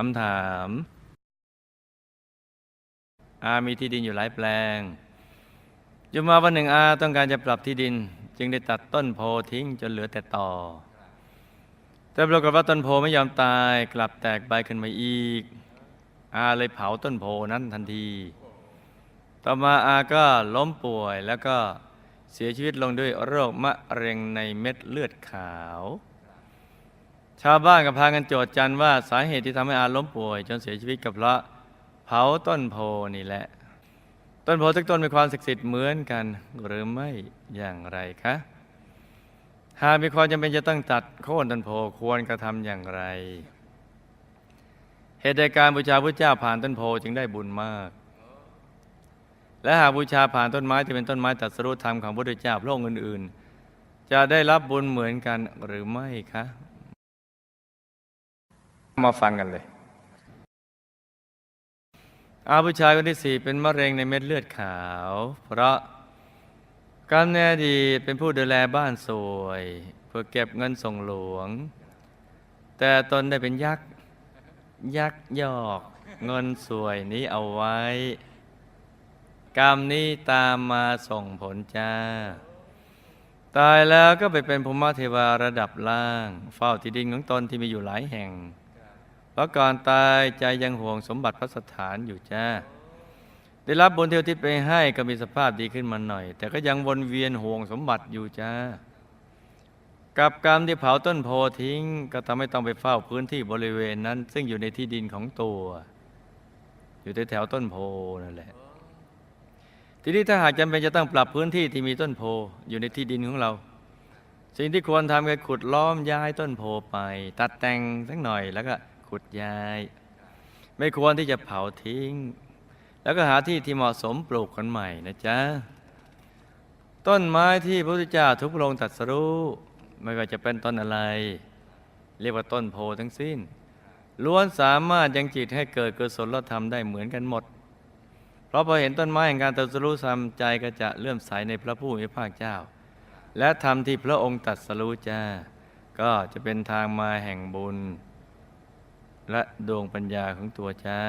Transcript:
คำถาม อามีที่ดินอยู่หลายแปลงอยู่มาวันหนึ่งอาต้องการจะปรับที่ดิน จึงได้ตัดต้นโพทิ้งจนเหลือแต่ตอแต่ปรากฏว่าต้นโพไม่ยอมตายกลับแตกใบขึ้นมาอีก อาเลยเผาต้นโพนั้นทันที ต่อมาอาก็ล้มป่วยแล้วก็เสียชีวิตลงด้วยโรคมะเร็งในเม็ดเลือดขาว ชาวบ้านก็พากันโจทย์จันว่าสาเหตุที่ทำให้อาล้มป่วย จนเสียชีวิตกับเพราะเผาต้นโพนี่แหละ ต้นโพทุกต้นมีความศักดิ์สิทธิ์เหมือนกัน หรือไม่อย่างไรคะหากมีความจำเป็นจะต้องตัดโค่นต้นโพควรกระทำอย่างไร เหตุใดการบูชาพระเจ้าผ่านต้นโพจึงได้บุญมาก และหากบูชาผ่านต้นไม้ที่เป็นต้นไม้ตรัสรู้ธรรมของพระพุทธเจ้าพระองค์อื่น ๆ จะได้รับบุญเหมือนกันหรือไม่คะ มาฟังกันเลย อาผู้ชายคนที่สี่เป็นมะเร็งในเม็ดเลือดขาว เพราะกรรมในอดีเป็นผู้ดูแลบ้านสวย เพื่อเก็บเงินส่งหลวง แต่ตนได้เป็นยักษ์ ยักษ์ยอก เงินสวยนี้เอาไว้ กรรมนี้ตามมาส่งผลจ้า ตายแล้วก็ไปเป็นภูมิเทวาระดับล่าง เฝ้าที่ดินของตนที่มีอยู่หลายแห่ง ราะก่อนตายใจยังห่วงสมบัติพระสถานอยู่จ้า ได้รับบุญเที่ยวทิศไปให้ก็มีสภาพดีขึ้นมาหน่อย แต่ก็ยังวนเวียนห่วงสมบัติอยู่จ้า กับกรรมที่เผาต้นโพทิ้ง ก็ทำให้ต้องไปเฝ้าพื้นที่บริเวณนั้น ซึ่งอยู่ในที่ดินของตัว อยู่แถวต้นโพนั่นแหละ ทีนี้ถ้าหากจำเป็นจะต้องปรับพื้นที่ที่มีต้นโพอยู่ในที่ดินของเรา สิ่งที่ควรทำคือขุดล้อมย้ายต้นโพไป ตัดแต่งสักหน่อยแล้วก็ ขุดย้าย ไม่ควรที่จะเผาทิ้ง แล้วก็หาที่ที่เหมาะสมปลูกกันใหม่นะจ๊ะ ต้นไม้ที่พระพุทธเจ้าทุกพระองค์ตรัสรู้ไม่ว่าจะเป็นต้นอะไร เรียกว่าต้นโพทั้งสิ้นล้วนสามารถยังจิตให้เกิดกุศลธรรมได้เหมือนกันหมด เพราะพอเห็นต้นไม้แห่งการตรัสรู้ทำใจก็จะเลื่อมใสในพระผู้มีพระภาคเจ้า และธรรมที่พระองค์ตรัสรู้จ้าก็จะเป็นทางมาแห่งบุญ และดวงปัญญาของตัวจ้า